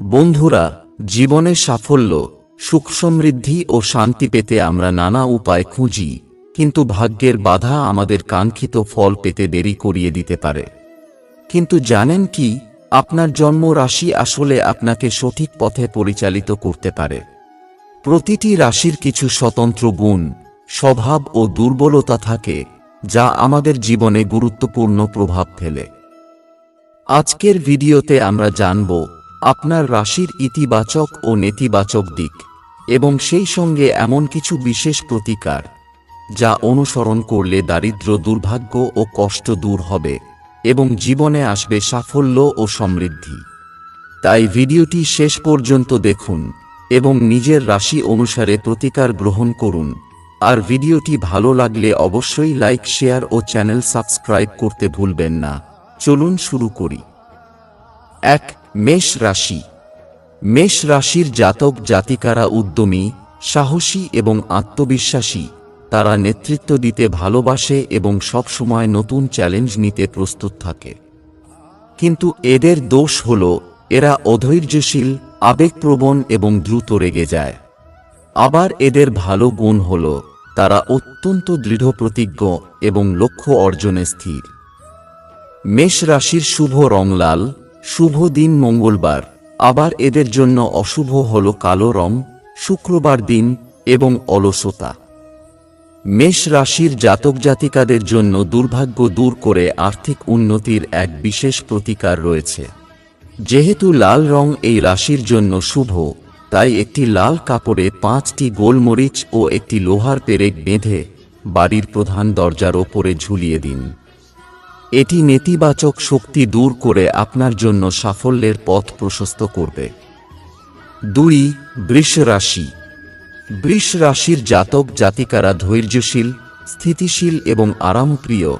বন্ধুরা, জীবনে সাফল্য, সুখ সমৃদ্ধি ও শান্তি পেতে আমরা নানা উপায় খুঁজি, কিন্তু ভাগ্যের বাধা আমাদের কাঙ্ক্ষিত ফল পেতে দেরি করিয়ে দিতে পারে। কিন্তু জানেন কি, আপনার জন্ম রাশি আসলে আপনাকে সঠিক পথে পরিচালিত করতে পারে। প্রতিটি রাশির কিছু স্বতন্ত্র গুণ, স্বভাব ও দুর্বলতা থাকে, যা আমাদের জীবনে গুরুত্বপূর্ণ প্রভাব ফেলে। আজকের ভিডিওতে আমরা জানব আপনার রাশির ইতিবাচক ও নেতিবাচক দিক, এবং সেই সঙ্গে এমন কিছু বিশেষ প্রতিকার, যা অনুসরণ করলে দারিদ্র্য দুর্ভাগ্য ও কষ্ট দূর হবে, এবং জীবনে আসবে সাফল্য ও সমৃদ্ধি। তাই ভিডিওটি শেষ পর্যন্ত দেখুন, এবং নিজের রাশি অনুসারে প্রতিকার গ্রহণ করুন। আর ভিডিওটি ভালো লাগলে অবশ্যই লাইক, শেয়ার ও চ্যানেল সাবস্ক্রাইব করতে ভুলবেন না। চলুন শুরু করি। এক মেষ রাশি। মেষ রাশির জাতক জাতিকারা উদ্যমী, সাহসী এবং আত্মবিশ্বাসী। তারা নেতৃত্ব দিতে ভালোবাসে এবং সবসময় নতুন চ্যালেঞ্জ নিতে প্রস্তুত থাকে। কিন্তু এদের দোষ হল, এরা অধৈর্যশীল, আবেগপ্রবণ এবং দ্রুত রেগে যায়। আবার এদের ভালো গুণ হল, তারা অত্যন্ত দৃঢ় প্রতিজ্ঞ এবং লক্ষ্য অর্জনে স্থির। মেষ রাশির শুভ রং লাল শুভ দিন মঙ্গলবার। আবার এদের জন্য অশুভ হল কালো রং, শুক্রবার দিন এবং অলসতা। মেষ রাশির জাতক জাতিকাদের জন্য দুর্ভাগ্য দূর করে আর্থিক উন্নতির এক বিশেষ প্রতিকার রয়েছে। যেহেতু লাল রং এই রাশির জন্য শুভ, তাই একটি লাল কাপড়ে পাঁচটি গোলমরিচ ও একটি লোহার পেরেক বেঁধে বাড়ির প্রধান দরজার ওপরে ঝুলিয়ে দিন। এটি নেতিবাচক শক্তি দূর করে আপনার জন্য সাফল্যের পথ প্রশস্ত করবে। দুই বৃষ রাশি বৃষ রাশির জাতক জাতিকারা ধৈর্যশীল, স্থিতিশীল এবং আরামপ্রিয়।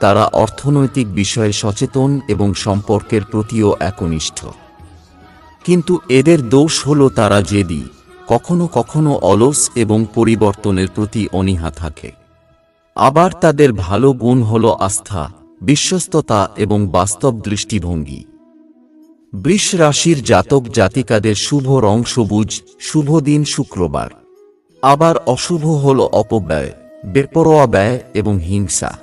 তারা অর্থনৈতিক বিষয়ে সচেতন এবং সম্পর্কের প্রতিও একনিষ্ঠ। কিন্তু এদের দোষ হল তারা জেদি, কখনো কখনো অলস এবং পরিবর্তনের প্রতি অনীহা থাকে। আবার তাদের ভালো গুণ হল আস্থা বিশ্বস্ততা এবং বাস্তব দৃষ্টিভঙ্গি। বৃষ রাশির জাতক জাতিকাদের শুভ রং সবুজ, শুভ দিন শুক্রবার। আবার অশুভ হল অপব্যয়, বেপরোয়া ব্যয় এবং হিংসা।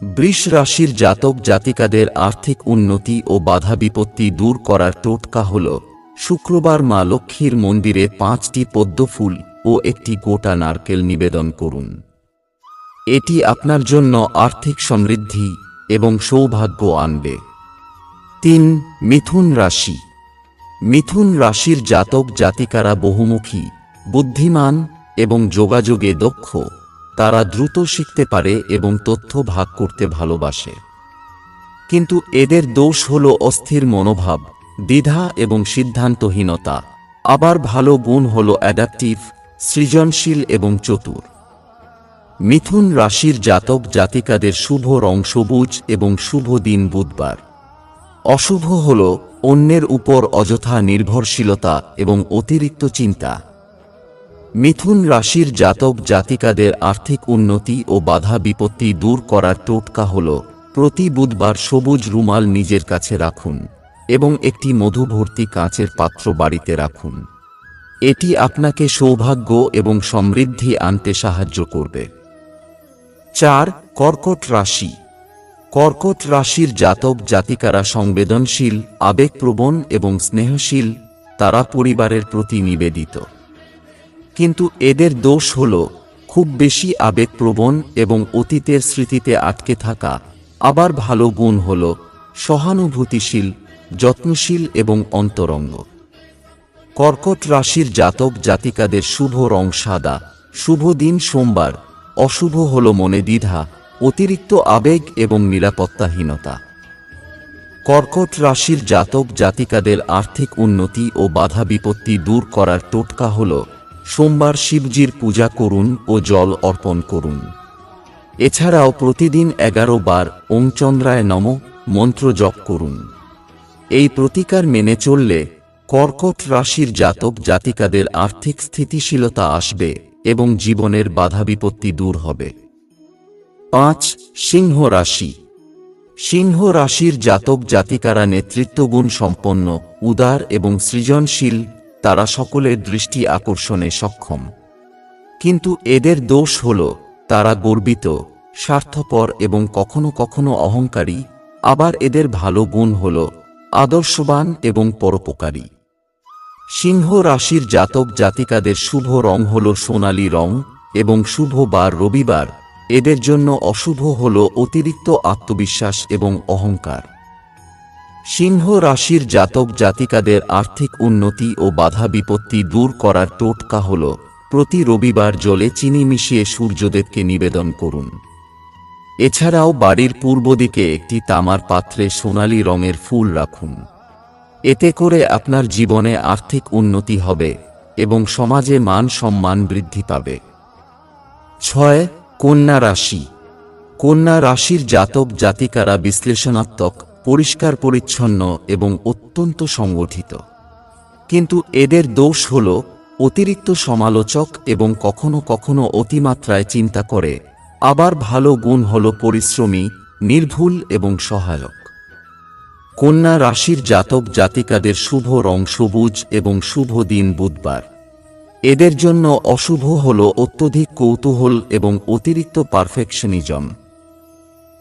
বৃষ রাশির জাতক জাতিকাদের আর্থিক উন্নতি ও বাধা বিপত্তি দূর করার টোটকা হল, শুক্রবার মা লক্ষ্মীর মন্দিরে পাঁচটি পদ্ম ফুল ও একটি গোটা নারকেল নিবেদন করুন। এটি আপনার জন্য আর্থিক সমৃদ্ধি এবং সৌভাগ্য আনবে। তিন, মিথুন রাশি। মিথুন রাশির জাতক জাতিকারা বহুমুখী, বুদ্ধিমান এবং যোগাযোগে দক্ষ। তারা দ্রুত শিখতে পারে এবং তথ্য ভাগ করতে ভালোবাসে। কিন্তু এদের দোষ হল অস্থির মনোভাব, দ্বিধা এবং সিদ্ধান্তহীনতা। আবার ভালো গুণ হল অ্যাডাপটিভ, সৃজনশীল এবং চতুর। মিথুন রাশির জাতক জাতিকাদের শুভ রং সবুজ এবং শুভ দিন বুধবার। অশুভ হল অন্যের উপর অযথা নির্ভরশীলতা এবং অতিরিক্ত চিন্তা। মিথুন রাশির জাতক জাতিকাদের আর্থিক উন্নতি ও বাধা বিপত্তি দূর করার টোটকা হল প্রতি বুধবার সবুজ রুমাল নিজের কাছে রাখুন এবং একটি মধুভর্তি কাঁচের পাত্র বাড়িতে রাখুন। এটি আপনাকে সৌভাগ্য এবং সমৃদ্ধি আনতে সাহায্য করবে। চার, কর্কট রাশি। কর্কট রাশির জাতক জাতিকারা সংবেদনশীল, আবেগপ্রবণ এবং স্নেহশীল, তারা পরিবারের প্রতি নিবেদিত। কিন্তু এদের দোষ হল, খুব বেশি আবেগপ্রবণ এবং অতীতের স্মৃতিতে আটকে থাকা। আবার ভালো গুণ হল, সহানুভূতিশীল, যত্নশীল এবং অন্তরঙ্গ। কর্কট রাশির জাতক জাতিকাদের শুভ রং সাদা। শুভ দিন সোমবার। অশুভ হল মনে দ্বিধা, অতিরিক্ত আবেগ এবং নিরাপত্তাহীনতা। কর্কট রাশির জাতক জাতিকাদের আর্থিক উন্নতি ও বাধা বিপত্তি দূর করার টোটকা হল, সোমবার শিবজির পূজা করুন ও জল অর্পণ করুন। এছাড়াও প্রতিদিন এগারো বার ওং চন্দ্রায় নম, মন্ত্র জপ করুন। এই প্রতিকার মেনে চললে কর্কট রাশির জাতক জাতিকাদের আর্থিক স্থিতিশীলতা আসবে। এবং জীবনের বাধা বিপত্তি দূর হবে। পাঁচ, সিংহ রাশি। সিংহ রাশির জাতক জাতিকারা নেতৃত্বগুণ সম্পন্ন, উদার এবং সৃজনশীল, তারা সকলের দৃষ্টি আকর্ষণে সক্ষম। কিন্তু এদের দোষ হল, তারা গর্বিত, স্বার্থপর এবং কখনো কখনো অহংকারী, আবার এদের ভালো গুণ হল, আদর্শবান এবং পরোপকারী। সিংহ রাশির জাতক জাতিকাদের শুভ রং হল সোনালী রং এবং শুভ বার রবিবার। এদের জন্য অশুভ হল অতিরিক্ত আত্মবিশ্বাস এবং অহংকার। সিংহ রাশির জাতক জাতিকাদের আর্থিক উন্নতি ও বাধা বিপত্তি দূর করার টোটকা হল, প্রতি রবিবার জলে চিনি মিশিয়ে সূর্যদেবকে নিবেদন করুন। এছাড়াও বাড়ির পূর্ব দিকে একটি তামার পাত্রে সোনালি রঙের ফুল রাখুন। এতে করে আপনার জীবনে আর্থিক উন্নতি হবে এবং সমাজে মান সম্মান বৃদ্ধি পাবে। ছয়, কন্যা রাশি। কন্যা রাশির জাতক জাতিকারা বিশ্লেষণাত্মক, পরিষ্কার পরিচ্ছন্ন এবং অত্যন্ত সংগঠিত। কিন্তু এদের দোষ হল অতিরিক্ত সমালোচক এবং কখনো কখনো অতিমাত্রায় চিন্তা করে। আবার ভালো গুণ হল পরিশ্রমী, নির্ভুল এবং সহায়ক। কন্যা রাশির জাতক জাতিকাদের শুভ রং সবুজ এবং শুভ দিন বুধবার। এদের জন্য অশুভ হল অত্যধিক কৌতূহল এবং অতিরিক্ত পারফেকশনিজম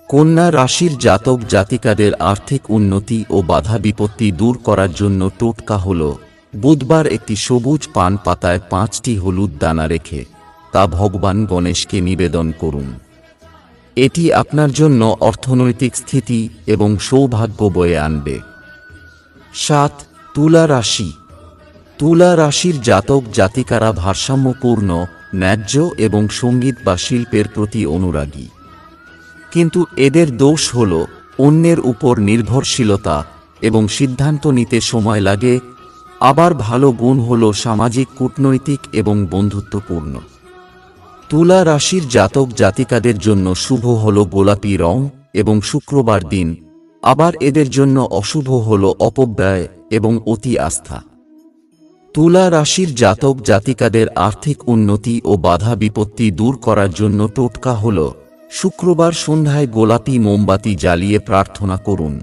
কন্যা রাশির জাতক জাতিকাদের আর্থিক উন্নতি ও বাধা বিপত্তি দূর করার জন্য টোটকা হল বুধবার একটি সবুজ পান পাতায় পাঁচটি হলুদ দানা রেখে তা ভগবান গণেশকে নিবেদন করুন। এটি আপনার জন্য অর্থনৈতিক স্থিতি এবং সৌভাগ্য বয়ে আনবে। সাত, তুলা রাশি। তুলা রাশির জাতক জাতিকারা ভারসাম্যপূর্ণ, ন্যায্য এবং সংগীত বা শিল্পের প্রতি অনুরাগী। কিন্তু এদের দোষ হল অন্যের উপর নির্ভরশীলতা এবং সিদ্ধান্ত নিতে সময় লাগে। আবার ভালো গুণ হল সামাজিক, কূটনৈতিক এবং বন্ধুত্বপূর্ণ। তুলা রাশির জাতক জাতিকাদের জন্য শুভ হল গোলাপি রং এবং শুক্রবার দিন। আবার এদের জন্য অশুভ হল অপব্যয় এবং অতি আস্থা। তুলা রাশির জাতক জাতিকাদের আর্থিক উন্নতি ও বাধা বিপত্তি দূর করার জন্য টোটকা হল শুক্রবার সন্ধ্যায় গোলাপি মোমবাতি জ্বালিয়ে প্রার্থনা করুন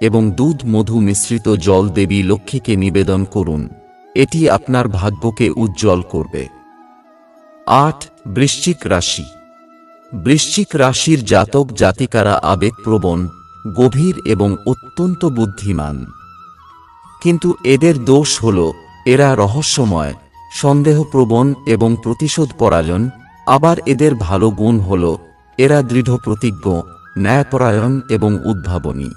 এবং দুধ মধু মিশ্রিত জল দেবী লক্ষ্মীকে নিবেদন করুন। এটি আপনার ভাগ্যকে উজ্জ্বল করবে। আট, বৃশ্চিক রাশি। বৃশ্চিক রাশির জাতক জাতিকারা আবেগপ্রবণ, গভীর এবং অত্যন্ত বুদ্ধিমান। কিন্তু এদের দোষ হল, এরা রহস্যময়, সন্দেহপ্রবণ এবং প্রতিশোধ পরায়ণ আবার এদের ভালো গুণ হল, এরা দৃঢ় প্রতিজ্ঞ ন্যায়পরায়ণ এবং উদ্ভাবনী।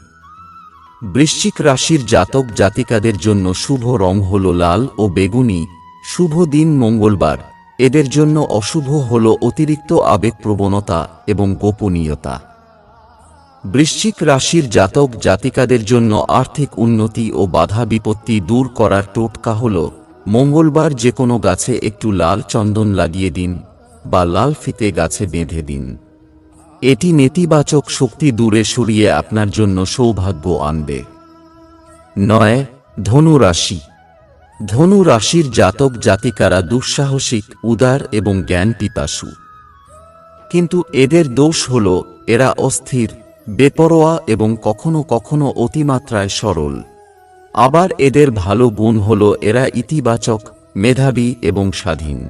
বৃশ্চিক রাশির জাতক জাতিকাদের জন্য শুভ রং হল লাল ও বেগুনি। শুভ দিন মঙ্গলবার। এদের জন্য অশুভ হল অতিরিক্ত আবেগপ্রবণতা এবং গোপনীয়তা। বৃশ্চিক রাশির জাতক জাতিকাদের জন্য আর্থিক উন্নতি ও বাধা বিপত্তি দূর করার টোটকা হল, মঙ্গলবার যে কোনো গাছে একটু লাল চন্দন লাগিয়ে দিন বা লাল ফিতে গাছে বেঁধে দিন। এটি নেতিবাচক শক্তি দূরে সরিয়ে আপনার জন্য সৌভাগ্য আনবে। নয় ধনু রাশি ধনু রাশির জাতক জাতিকারা দুঃসাহসিক, উদার এবং জ্ঞান পিপাসু কিন্তু এদের দোষ হল, এরা অস্থির, বেপরোয়া এবং কখনো কখনো অতিমাত্রায় সরল। আবার এদের ভালো গুণ হল, এরা ইতিবাচক, মেধাবী এবং স্বাধীন।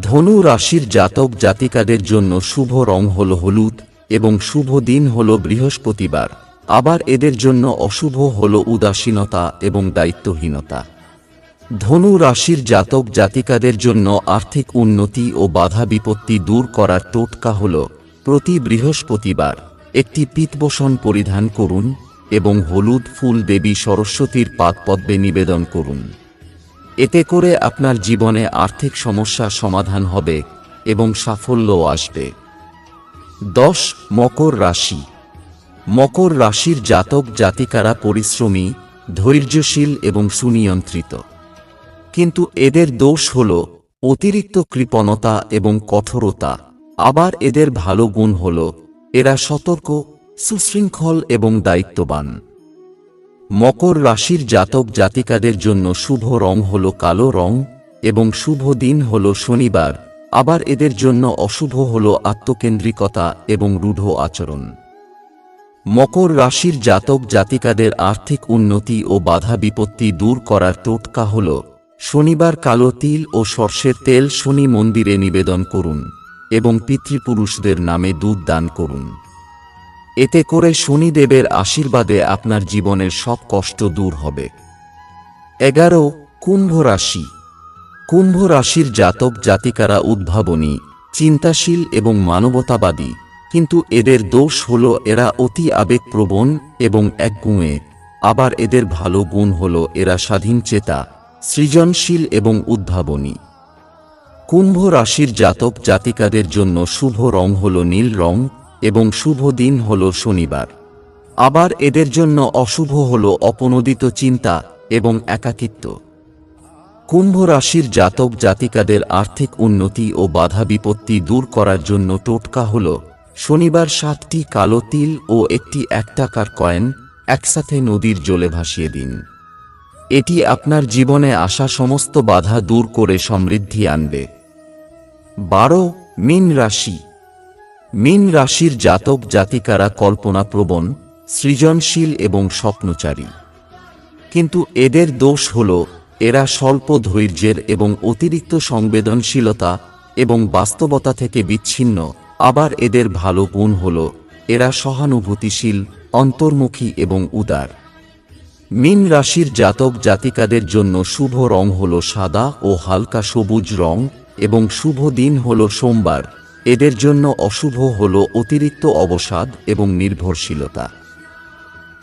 ধনু রাশির জাতক জাতিকাদের জন্য শুভ রং হল হলুদ এবং শুভ দিন হল বৃহস্পতিবার। আবার এদের জন্য অশুভ হল উদাসীনতা এবং দায়িত্বহীনতা। ধনু রাশির জাতক জাতিকাদের জন্য আর্থিক উন্নতি ও বাধা বিপত্তি দূর করার টোটকা হল প্রতি বৃহস্পতিবার একটি পিতবসন পরিধান করুন এবং হলুদ ফুল দেবী সরস্বতীর পাদপদ্মে নিবেদন করুন। এতে করে আপনার জীবনে আর্থিক সমস্যা সমাধান হবে এবং সাফল্যও আসবে। দশ মকর রাশি মকর রাশির জাতক জাতিকারা পরিশ্রমী, ধৈর্যশীল এবং সুনিয়ন্ত্রিত। কিন্তু এদের দোষ হল অতিরিক্ত কৃপণতা এবং কঠোরতা। আবার এদের ভালো গুণ হল এরা সতর্ক, সুশৃঙ্খল এবং দায়িত্ববান। মকর রাশির জাতক জাতিকাদের জন্য শুভ রং হল কালো রং এবং শুভ দিন হল শনিবার। আবার এদের জন্য অশুভ হল আত্মকেন্দ্রিকতা এবং রূঢ় আচরণ। মকর রাশির জাতক জাতিকাদের আর্থিক উন্নতি ও বাধা বিপত্তি দূর করার টোটকা হল, শনিবার কালো তিল ও সর্ষের তেল শনি মন্দিরে নিবেদন করুন এবং পিতৃপুরুষদের নামে দুধ দান করুন। এতে করে শনিদেবের আশীর্বাদে আপনার জীবনের সব কষ্ট দূর হবে। এগারো, কুম্ভ রাশি। কুম্ভ রাশির জাতক জাতিকারা উদ্ভাবনী, চিন্তাশীল এবং মানবতাবাদী। কিন্তু এদের দোষ হল এরা অতি আবেগপ্রবণ এবং একগুঁয়ে। আবার এদের ভালো গুণ হল এরা স্বাধীন চেতা, সৃজনশীল এবং উদ্ভাবনী। কুম্ভ রাশির জাতক জাতিকাদের জন্য শুভ রং হল নীল রং এবং শুভ দিন হল শনিবার। আবার এদের জন্য অশুভ হল অপনোদিত চিন্তা এবং একাকিত্ব। কুম্ভ রাশির জাতক জাতিকাদের আর্থিক উন্নতি ও বাধা বিপত্তি দূর করার জন্য টোটকা হল শনিবার সাতটি কালো তিল ও একটি এক টাকার কয়েন একসাথে নদীর জলে ভাসিয়ে দিন। এটি আপনার জীবনে আসা সমস্ত বাধা দূর করে সমৃদ্ধি আনবে। বারো, মিন রাশি। মিন রাশির জাতক জাতিকারা কল্পনাপ্রবণ, সৃজনশীল এবং স্বপ্নচারী। কিন্তু এদের দোষ হল, এরা স্বল্প ধৈর্যের এবং অতিরিক্ত সংবেদনশীলতা এবং বাস্তবতা থেকে বিচ্ছিন্ন আবার এদের ভালো গুণ হল, এরা সহানুভূতিশীল, অন্তর্মুখী এবং উদার। মিন রাশির জাতক জাতিকাদের জন্য শুভ রং হল সাদা ও হালকা সবুজ রং এবং শুভ দিন হল সোমবার। এদের জন্য অশুভ হল অতিরিক্ত অবসাদ এবং নির্ভরশীলতা।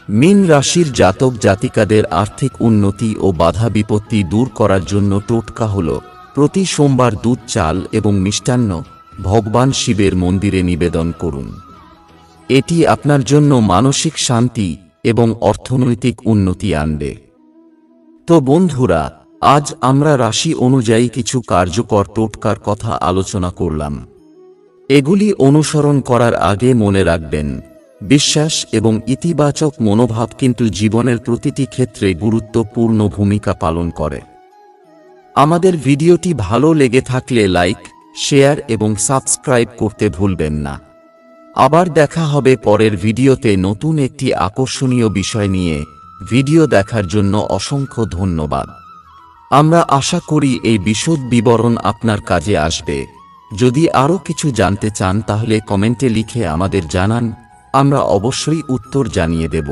মিন রাশির জাতক জাতিকাদের আর্থিক উন্নতি ও বাধা বিপত্তি দূর করার জন্য টোটকা হল, প্রতি সোমবার দুধ, চাল এবং মিষ্টান্ন ভগবান শিবের মন্দিরে নিবেদন করুন। এটি আপনার জন্য মানসিক শান্তি এবং অর্থনৈতিক উন্নতি আনবে। তো বন্ধুরা, আজ আমরা রাশি অনুযায়ী কিছু কার্যকর টোটকার কথা আলোচনা করলাম। এগুলি অনুসরণ করার আগে মনে রাখবেন, বিশ্বাস এবং ইতিবাচক মনোভাব কিন্তু জীবনের প্রতিটি ক্ষেত্রে গুরুত্বপূর্ণ ভূমিকা পালন করে। আমাদের ভিডিওটি ভালো লেগে থাকলে লাইক শেয়ার এবং সাবস্ক্রাইব করতে ভুলবেন না। আবার দেখা হবে পরের ভিডিওতে নতুন একটি আকর্ষণীয় বিষয় নিয়ে। ভিডিও দেখার জন্য অসংখ্য ধন্যবাদ। আমরা আশা করি এই বিশদ বিবরণ আপনার কাজে আসবে। যদি আরও কিছু জানতে চান তাহলে কমেন্টে লিখে আমাদের জানান, আমরা অবশ্যই উত্তর জানিয়ে দেব।